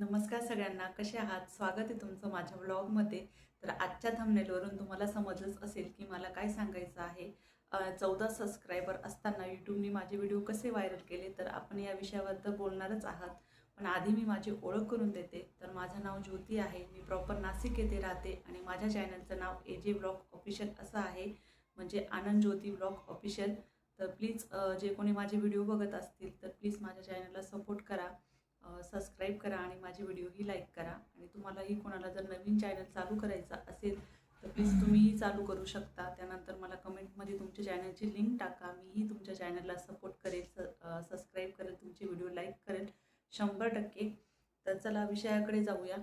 नमस्कार सगळ्यांना. कसे आहात? स्वागत आहे तुमचं माझ्या ब्लॉगमध्ये तर आजच्या थंबनेलवरून तुम्हाला समजलंच असेल की मला काय सांगायचं आहे. चौदा सबस्क्रायबर असताना यूट्यूबने माझे व्हिडिओ कसे व्हायरल केले तर आपण या विषयावर तर बोलणारच आहात. पण आधी मी माझी ओळख करून देते. तर माझं नाव ज्योती आहे. मी प्रॉपर नाशिक येथे राहते आणि माझ्या चॅनलचं नाव ए जे ब्लॉग ऑफिशियल असं आहे. म्हणजे आनंद ज्योती ब्लॉग ऑफिशियल तर प्लीज जे कोणी माझे व्हिडिओ बघत असतील तर प्लीज माझ्या चॅनलला सपोर्ट करा. सबस्क्राईब करा आणि माझी व्हिडिओही लाईक करा. आणि तुम्हालाही कोणाला जर नवीन चॅनल चालू करायचा असेल तर प्लीज तुम्हीही चालू करू शकता. त्यानंतर मला कमेंटमध्ये तुमच्या चॅनलची लिंक टाका. मीही तुमच्या चॅनलला सपोर्ट करेल स सबस्क्राईब करेल तुमचे व्हिडिओ लाईक करेल. शंभर टक्के. तर चला विषयाकडे जाऊया.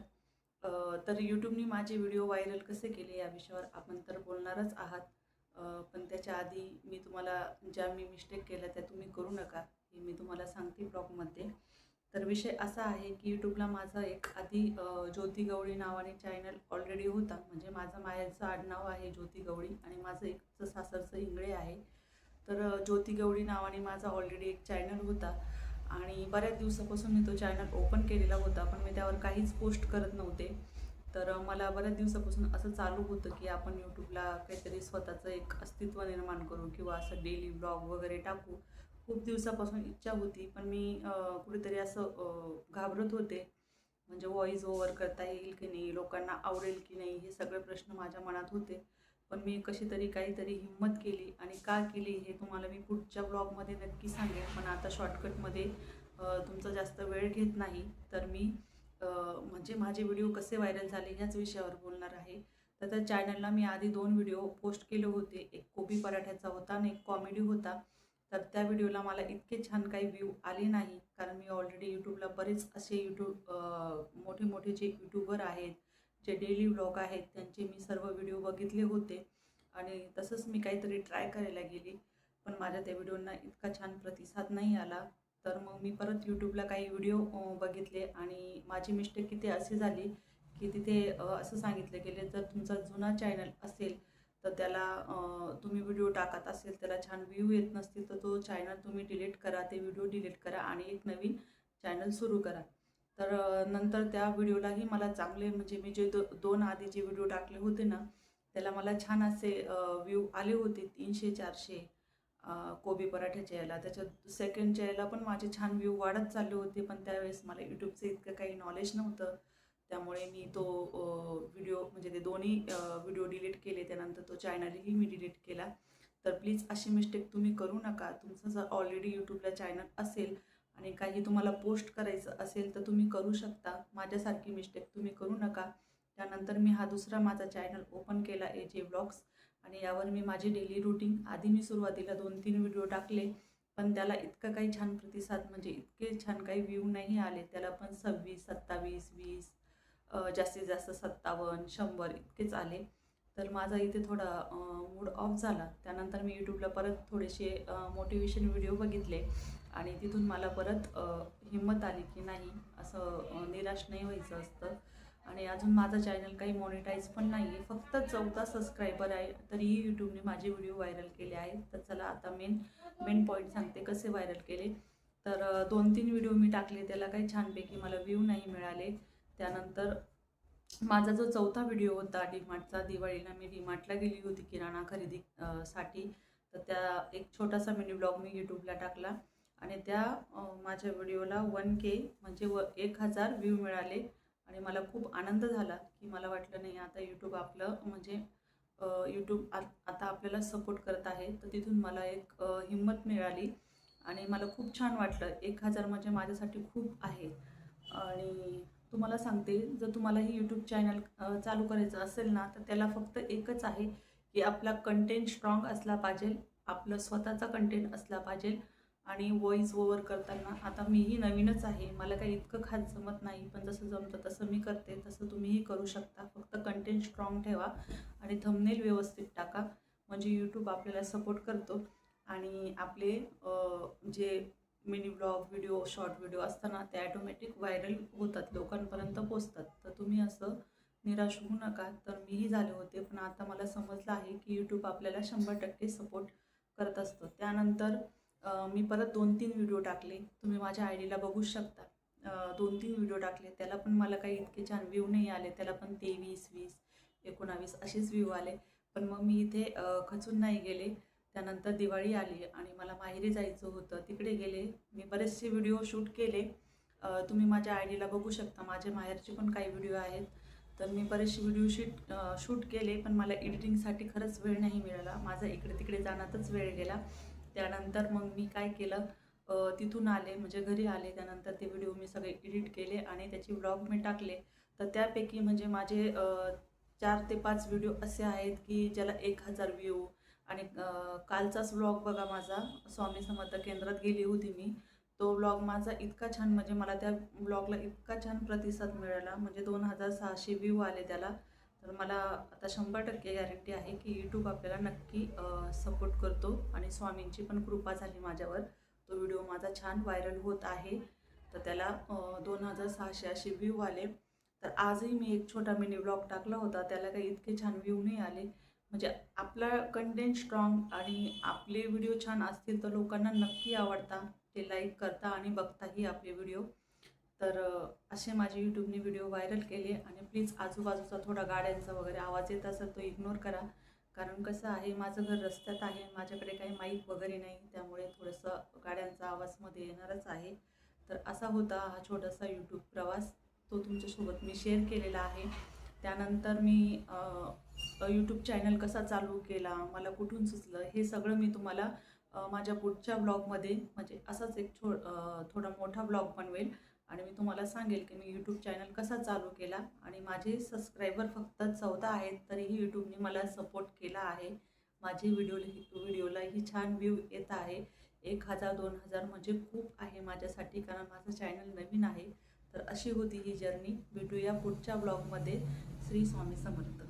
तर यूट्यूबने माझे व्हिडिओ व्हायरल कसे केले या विषयावर आपण तर बोलणारच आहात. पण त्याच्या आधी मी तुम्हाला ज्या मी मिस्टेक केल्या त्या तुम्ही करू नका. हे मी तुम्हाला सांगते ब्लॉगमध्ये तर विषय असा आहे की यूट्यूबला माझा एक आधी ज्योती गवळी नावाने चॅनल ऑलरेडी होता. म्हणजे माझं माहेरचं आडनाव आहे ज्योती गवळी आणि माझं एकचं सासरचं इंगळे आहे. तर ज्योती गवळी नावाने माझा ऑलरेडी एक चॅनल होता. आणि बऱ्याच दिवसापासून मी तो चॅनल ओपन केलेला होता पण मी त्यावर काहीच पोस्ट करत नव्हते. तर मला बऱ्याच दिवसापासून असं चालू होतं की आपण यूट्यूबला काहीतरी स्वतःचं एक अस्तित्व निर्माण करू किंवा असं डेली ब्लॉग वगैरे टाकू. खूप दिवसापासून इच्छा होती पण मी कुठेतरी असं घाबरत होते. म्हणजे व्हॉईस ओव्हर करता येईल की नाही लोकांना आवडेल की नाही हे सगळे प्रश्न माझ्या मनात होते. पण मी कशी तरी काहीतरी हिंमत केली आणि का केली हे तुम्हाला मी पुढच्या ब्लॉगमध्ये नक्की सांगेन. पण आता शॉर्टकटमध्ये तुमचा जास्त वेळ घेत नाही. तर मी म्हणजे माझे व्हिडिओ कसे व्हायरल झाले ह्याच विषयावर बोलणार आहे. तर त्या चॅनलला मी आधी दोन व्हिडिओ पोस्ट केले होते. एक कोबी पराठ्याचा होता आणि एक कॉमेडी होता. तर त्या व्हिडिओला मला इतके छान काही व्ह्यू आले नाही कारण मी ऑलरेडी यूट्यूबला बरेच असे यूट्यूब मोठे मोठे जे यूट्यूबर आहेत जे डेली व्लॉग आहेत त्यांचे मी सर्व व्हिडिओ बघितले होते. आणि तसंच मी काहीतरी ट्राय करायला गेली पण माझ्या त्या व्हिडिओंना इतका छान प्रतिसाद नाही आला. तर मग मी परत यूट्यूबला काही व्हिडिओ बघितले आणि माझी मिस्टेक किती अशी झाली की तिथे असं सांगितलं गेले जर तुमचा जुना चॅनल असेल तर त्याला तुम्ही व्हिडिओ टाकत असेल त्याला छान व्ह्यू येत नसतील तर तो चॅनल तुम्ही डिलीट करा ते व्हिडिओ डिलीट करा आणि एक नवीन चॅनल सुरू करा. तर नंतर त्या व्हिडिओलाही मला चांगले म्हणजे मी जे दो दोन आधी जे व्हिडिओ टाकले होते ना त्याला मला छान असे व्ह्यू आले होते तीनशे चारशे कोबी पराठ्याच्या याला. त्याच्या सेकंडच्या याला पण माझे छान व्ह्यू वाढत चालले होते पण त्यावेळेस मला यूट्यूबचं इतकं काही नॉलेज नव्हतं. त्यामुळे मी तो व्हिडिओ म्हणजे ते दोन्ही व्हिडिओ डिलीट केले. त्यानंतर तो चॅनलही मी डिलीट केला. तर प्लीज अशी मिस्टेक तुम्ही करू नका. तुमचं जर ऑलरेडी यूट्यूबला चॅनल असेल आणि काही तुम्हाला पोस्ट करायचं असेल तर तुम्ही करू शकता. माझ्यासारखी मिस्टेक तुम्ही करू नका. त्यानंतर मी हा दुसरा माझा चॅनल ओपन केला ए जे ब्लॉग्स आणि यावर मी माझे डेली रुटीन आधी मी सुरुवातीला दोन तीन व्हिडिओ टाकले पण त्याला इतका काही छान प्रतिसाद म्हणजे इतके छान काही व्ह्यू नाही आले. त्याला पण सव्वीस सत्तावीस वीस जास्तीत जास्त सत्तावन्न शंभर इतकेच आले. तर माझा इथे थोडा मूड ऑफ झाला. त्यानंतर मी यूट्यूबला परत थोडेसे मोटिवेशन व्हिडिओ बघितले. आणि तिथून मला परत हिंमत आली की नाही असं निराश नाही व्हायचं असतं. आणि अजून माझा चॅनल काही मॉनिटाईज पण नाही आहे फक्त चौदा सबस्क्रायबर आहे. तरीही यूट्यूबने माझे व्हिडिओ व्हायरल केले आहेत. तर चला आता मेन मेन पॉईंट सांगते कसे व्हायरल केले. तर दोन तीन व्हिडिओ मी टाकले. त्याला काही छानपैकी मला व्ह्यू नाही मिळाले. त्यानंतर माझा जो चौथा व्हिडिओ होता डीमार्टचा दिवाळीला मी डीमार्टला गेली होती किराणा खरेदी साठी. तर त्या एक छोटासा मिनी ब्लॉग मी यूट्यूबला टाकला आणि त्या माझ्या व्हिडिओला वन के म्हणजे व एक हजार व्ह्यू मिळाले आणि मला खूप आनंद झाला की मला वाटलं नाही आता यूट्यूब आपलं म्हणजे यूट्यूब आता आपल्याला सपोर्ट करत आहे. तर तिथून मला एक हिंमत मिळाली आणि मला खूप छान वाटलं. एक हजार म्हणजे माझ्यासाठी खूप आहे. आणि तुम्हाला सांगते जर तुम्हालाही यूट्यूब चॅनल चालू करायचं असेल ना तर त्याला फक्त एकच आहे की आपला कंटेंट स्ट्रॉंग असला पाहिजे आपलं स्वतःचा कंटेंट असला पाहिजे आणि व्हॉईस ओवर करताना. आता मीही नवीनच आहे मला काही इतकं खास जमत नाही पण जसं जमतं तसं मी करते तसं तुम्हीही करू शकता. फक्त कंटेंट स्ट्रॉंग ठेवा आणि थंबनेल व्यवस्थित टाका. म्हणजे यूट्यूब आपल्याला सपोर्ट करतो आणि आपले जे mini vlog video short video असताना ते ॲटोमॅटिक व्हायरल होतात लोकांपर्यंत पोचतात तर तुम्ही असं निराश होऊ नका. तर मीही झाले होते पण आता मला समजलं आहे की यूट्यूब आपल्याला शंभर टक्के सपोर्ट करत असतं. त्यानंतर मी परत दोन तीन व्हिडिओ टाकले. तुम्ही माझ्या आय डीला बघू शकता. दोन तीन व्हिडिओ टाकले. त्याला पण मला काही इतके छान व्ह्यू नाही आले. त्याला पण तेवीस वीस एकोणावीस असेच व्ह्यू आले. पण मग मी इथे खचून नाही गेले. त्यानंतर दिवाळी आली आणि मला माहेरी जायचं होतं. तिकडे गेले. मी बरेचसे व्हिडिओ शूट केले. तुम्ही माझ्या आय डीला बघू शकता. माझ्या माहेरचे पण काही व्हिडिओ आहेत. तर मी बरेचसे व्हिडिओ शूट शूट केले पण मला एडिटिंगसाठी खरंच वेळ नाही मिळाला. माझा इकडे तिकडे जाण्यातच वेळ गेला. त्यानंतर मग मी काय केलं? तिथून आले म्हणजे घरी आले. त्यानंतर ते व्हिडिओ मी सगळे एडिट केले आणि त्याची व्लॉग मी टाकले. तर त्यापैकी म्हणजे माझे चार ते पाच व्हिडिओ असे आहेत की ज्याला एक हजार व्ह्यू आणि कालचाच व्लॉग बघा माझा. स्वामी समर्थ केंद्रात गेली होती मी. तो व्लॉग माझा इतका छान म्हणजे मला त्या व्लॉगला इतका छान प्रतिसाद मिळाला. म्हणजे दोन हजार सहाशे व्ह्यू आले त्याला. तर मला आता शंभर टक्के गॅरंटी आहे की यूट्यूब आपल्याला नक्की सपोर्ट करतो. आणि स्वामींची पण कृपा झाली माझ्यावर. तो व्हिडिओ माझा छान व्हायरल होत आहे. तर त्याला दोन हजार सहाशे असे व्ह्यू आले. तर आजही मी एक छोटा मिनी ब्लॉग टाकला होता. त्याला काही इतके छान व्ह्यू नाही आले. म्हणजे आपला कंटेंट स्ट्रॉंग आणि आपले व्हिडिओ छान असतील तर लोकांना नक्की आवडता. ते लाईक करता आणि बघताही आपले व्हिडिओ तर असे माझे यूट्यूबने व्हिडिओ व्हायरल केले आणि प्लीज आजूबाजूचा थोडा गाड्यांचा वगैरे आवाज येत असेल तो इग्नोर करा. कारण कसं आहे माझं घर रस्त्यात आहे माझ्याकडे काही माईक वगैरे नाही त्यामुळे थोडंसं गाड्यांचा आवाजमध्ये येणारच आहे. तर असा होता हा छोटासा यूट्यूब प्रवास. तो तुमच्यासोबत मी शेअर केलेला आहे. त्यानंतर मी यूट्यूब चॅनल कसा चालू केला मला कुठून सुचलं हे सगळं मी तुम्हाला माझ्या पुढच्या ब्लॉगमध्ये म्हणजे असाच एक छो थोडा मोठा ब्लॉग बनवेल. आणि मी तुम्हाला सांगेल की मी यूट्यूब चॅनल कसा चालू केला. आणि माझे सबस्क्रायबर फक्त चौदा आहेत तरीही यूट्यूबने मला सपोर्ट केला आहे. माझे व्हिडिओ व्हिडिओलाही छान व्ह्यू येत आहे. एक हजार दोन हजार म्हणजे खूप आहे माझ्यासाठी कारण माझं चॅनल नवीन आहे. तर अशी होती ही जर्नी. भेटूया पुढच्या ब्लॉगमध्ये. श्री स्वामी समर्थ.